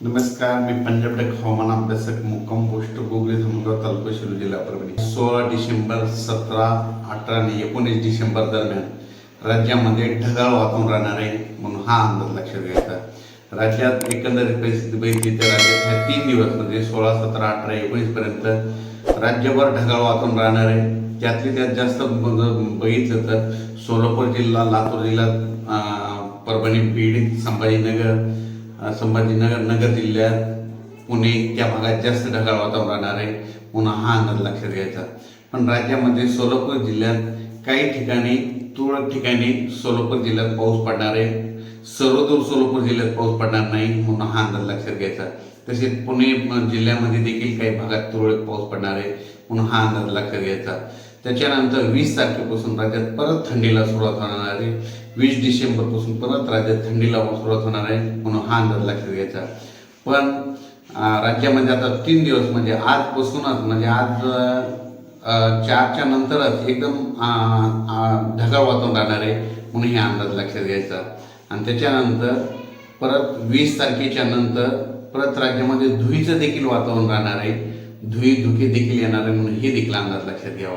नमस्कार मी पंजाब टेक हवामान अभ्यासक मुक्काम पोस्ट गोगरी धमगाव तालुका शिरू जिल्हा परभणी. सोळा डिसेंबर सतरा अठरा आणि एकोणीस डिसेंबर दरम्यान राज्यामध्ये ढगाळ वातावरण राहणार आहे म्हणून हा अंदाज लक्षात घ्यायचा. राज्यात एकंदरीत परिस्थिती बघितली तर राज्यात ह्या तीन दिवस म्हणजे सोळा सतरा अठरा एकोणीस पर्यंत राज्यभर ढगाळ वातावरण राहणार आहे. त्यातली त्यात जास्त बघितलं तर सोलापूर जिल्हा लातूर जिल्हा परभणी बीड संभाजीनगर संभाजीनगर नगर जिल्ह्यात पुणे त्या भागात जास्त ढगाळ वातावरण राहणार आहे. पुन्हा हा अंदाज लक्षात घ्यायचा. पण राज्यामध्ये सोलापूर जिल्ह्यात काही ठिकाणी तुरळक ठिकाणी सोलापूर जिल्ह्यात पाऊस पडणार आहे. सर्वदूर सोलापूर जिल्ह्यात पाऊस पडणार नाही म्हणून हा अंदाज लक्षात घ्यायचा. तसेच पुणे जिल्ह्यामध्ये देखील काही भागात तुरळक पाऊस पडणार आहे म्हणून हा अंदाज लक्षात घ्यायचा. त्याच्यानंतर वीस तारखेपासून राज्यात परत थंडीला सुरुवात होणार आहे. वीस डिसेंबरपासून परत राज्यात थंडीला सुरुवात होणार आहे. म्हणून हा अंदाज लक्षात घ्यायचा. पण राज्यामध्ये आता तीन दिवस म्हणजे आजपासूनच म्हणजे आज चारच्या नंतरच एकदम ढगाळ वातावरण राहणार आहे. म्हणून हे अंदाज लक्षात घ्यायचा. आणि त्याच्यानंतर परत वीस तारखेच्या नंतर परत राज्यामध्ये धुईचं देखील वातावरण राहणार आहे. धुई धुके देखील येणार आहे. म्हणून हे देखील अंदाज लक्षात घ्यावा.